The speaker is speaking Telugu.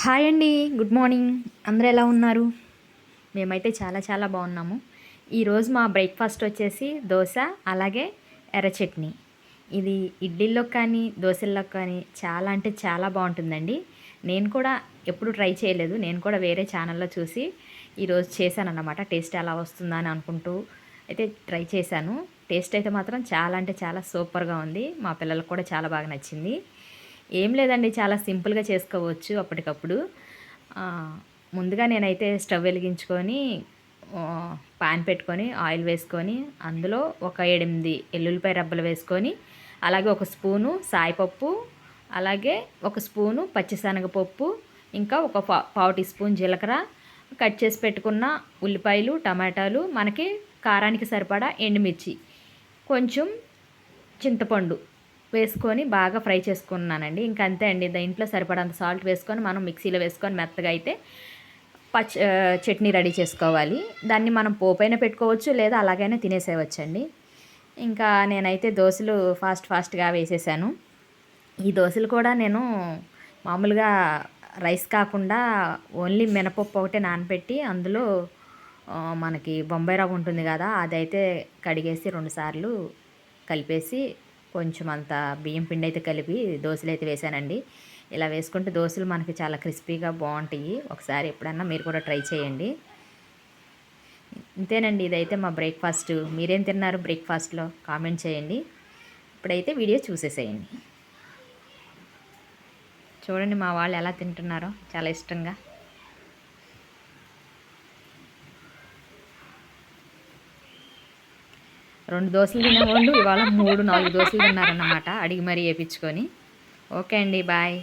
హాయ్ అండి గుడ్ మార్నింగ్. అందరూ ఎలా ఉన్నారు? మేమైతే చాలా చాలా బాగున్నాము. ఈరోజు మా బ్రేక్ఫాస్ట్ వచ్చేసి దోశ అలాగే ఎర్ర చట్నీ. ఇది ఇడ్లీలో కానీ దోశల్లో కానీ చాలా అంటే చాలా బాగుంటుందండి. నేను కూడా ఎప్పుడు ట్రై చేయలేదు. నేను కూడా వేరే ఛానల్లో చూసి ఈరోజు చేశానన్నమాట. టేస్ట్ ఎలా వస్తుందా అని అనుకుంటూ అయితే ట్రై చేశాను. టేస్ట్ అయితే మాత్రం చాలా అంటే చాలా సూపర్గా ఉంది. మా పిల్లలకు కూడా చాలా బాగా నచ్చింది. ఏం లేదండి చాలా సింపుల్గా చేసుకోవచ్చు అప్పటికప్పుడు. ముందుగా నేనైతే స్టవ్ వెలిగించుకొని పాన్ పెట్టుకొని ఆయిల్ వేసుకొని అందులో ఒక ఎనిమిది ఎల్లుల్లిపాయ రబ్బలు వేసుకొని అలాగే ఒక స్పూను సాయిపప్పు అలాగే ఒక స్పూను పచ్చిశనగపప్పు ఇంకా ఒక పా పావు టీ స్పూన్ జీలకర్ర కట్ చేసి పెట్టుకున్న ఉల్లిపాయలు టమాటాలు మనకి కారానికి సరిపడా ఎండుమిర్చి కొంచెం చింతపండు వేసుకొని బాగా ఫ్రై చేసుకున్నానండి. ఇంకా అంతే అండి దీంట్లో సరిపడంత సాల్ట్ వేసుకొని మనం మిక్సీలో వేసుకొని మెత్తగా అయితే పచ్చ చట్నీ రెడీ చేసుకోవాలి. దాన్ని మనం పోపైన పెట్టుకోవచ్చు లేదా అలాగైనా తినేసేయవచ్చండి. ఇంకా నేనైతే దోశలు ఫాస్ట్ ఫాస్ట్గా వేసేసాను. ఈ దోశలు కూడా నేను మామూలుగా రైస్ కాకుండా ఓన్లీ మినపప్పు ఒకటే నానబెట్టి అందులో మనకి బొంబాయి రవ్వ ఉంటుంది కదా అదైతే కడిగేసి రెండుసార్లు కలిపేసి కొంచెం అంత బియ్యం పిండి అయితే కలిపి దోశలు అయితే వేసానండి ఇలా వేసుకుంటే దోశలు మనకి చాలా క్రిస్పీగా బాగుంటాయి. ఒకసారి ఎప్పుడన్నా మీరు కూడా ట్రై చేయండి. ఇంతేనండి ఇదైతే మా బ్రేక్ఫాస్ట్. మీరేం తిన్నారు బ్రేక్ఫాస్ట్లో? కామెంట్ చేయండి. ఇప్పుడైతే వీడియో చూసేసేయండి. చూడండి మా వాళ్ళు ఎలా తింటున్నారో చాలా ఇష్టంగా. రెండు దోశలు తినేవాళ్ళు ఇవాళ మూడు నాలుగు దోశలు తిన్నారన్నమాట. అడిగి మరీ వేయించుకొని ఓకే అండి బాయ్.